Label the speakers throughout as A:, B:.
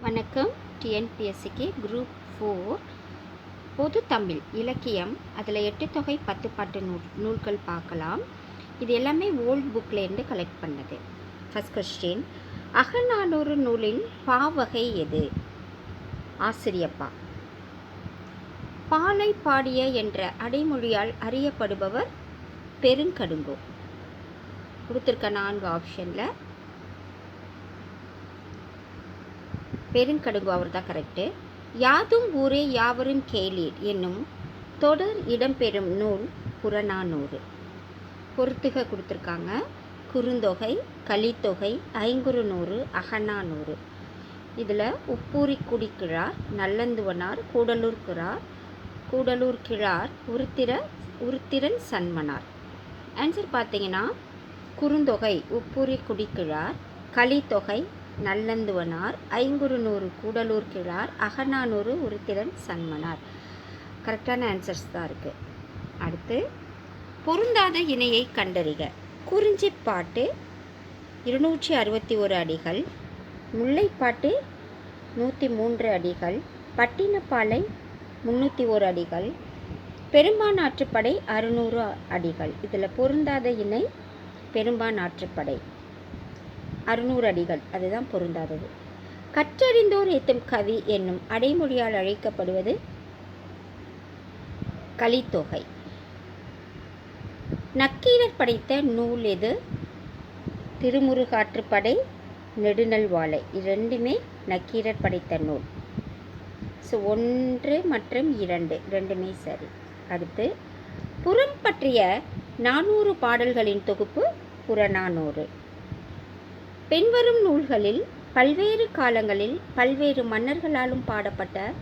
A: வணக்கம். டிஎன்பிஎஸ்சிக்கு group four. பொது தமிழ் இலக்கியம். அதில் எட்டு தொகை பத்து பாட்டு நூல் நூல்கள் பார்க்கலாம். இது எல்லாமே ஓல்ட் புக்லேருந்து கலெக்ட் பண்ணது. ஃபஸ்ட் கொஸ்டின் அகநானூறு நூலின் பாவகை எது? ஆசிரியப்பா. பாலை பாடிய என்ற அடைமொழியால் அறியப்படுபவர் பெருங்கடுங்கோ. கொடுத்துருக்க நான்கு ஆப்ஷனில் பெருங்கடுங்கு அவர் தான் கரெக்டு யாதும் ஊரே யாவரும் கேளீர் என்னும் தொடர் இடம்பெறும் நூல் புறநானூறு. பொறுத்துக கொடுத்துருக்காங்க. குறுந்தொகை கலித்தொகை ஐங்குறுநூறு அகநானூறு. இதில் உப்பூரி குடிக்கிழார் நல்லந்துவனார் கூடலூர் கிழார் கூடலூர் கிழார் உருத்திர உருத்திரன் சன்மனார் ஆன்சர் பார்த்தீங்கன்னா குறுந்தொகை உப்பூரி குடிக்கிழார் கலித்தொகை நல்லந்துவனார். ஐங்குறுநூறு கூடலூர் கிழார். அகநானூறு உருத்திரன் சன்மனார். கரெக்டான ஆன்சர்ஸ் தான் இருக்குது அடுத்து பொருந்தாத இணையை கண்டறிக. குறிஞ்சிப்பாட்டு இருநூற்றி அறுபத்தி ஒரு அடிகள். முல்லைப்பாட்டு நூற்றி மூன்று அடிகள். பட்டினப்பாலை முந்நூற்றி ஒரு அடிகள். பெரும்பான் ஆற்றுப்படை அறுநூறு அடிகள். இதில் பொருந்தாத இணை பெரும்பான் ஆற்றுப்படை. அறுநூறு அடிகள். அதுதான் பொருந்தாதது. கற்றறிந்தோர் ஏத்தும் கவி என்னும் அடைமொழியால் அழைக்கப்படுவது கலித்தொகை. நக்கீரர் படைத்த நூல் எது? திருமுருகாற்றுப்படை நெடுநல் வாழை. இரண்டுமே நக்கீரர் படைத்த நூல். ஸோ ஒன்று மற்றும் இரண்டு. ரெண்டுமே சரி. அடுத்து புறம் பற்றிய நானூறு பாடல்களின் தொகுப்பு புறநானூறு. பின்வரும் நூல்களில் பல்வேறு காலங்களில் பல்வேறு மன்னர்களாலும் பாடப்பட்ட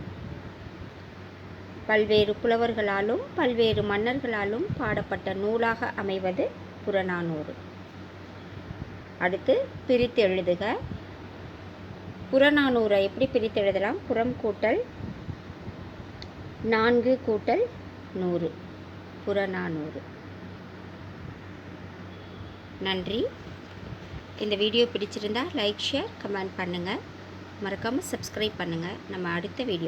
A: பல்வேறு புலவர்களாலும் பல்வேறு மன்னர்களாலும் பாடப்பட்ட நூலாக அமைவது புறநானூறு. அடுத்து பிரித்து எழுதுக. புறநானூரை எப்படி பிரித்து எழுதலாம்? புறம் கூட்டல் நான்கு கூட்டல் நூறு. புறநானூறு. நன்றி. இந்த வீடியோ பிடிச்சிருந்தா லைக் ஷேர் கமெண்ட் பண்ணுங்கள் மறக்காமல் சப்ஸ்கிரைப் பண்ணுங்கள் நம்ம அடுத்த வீடியோ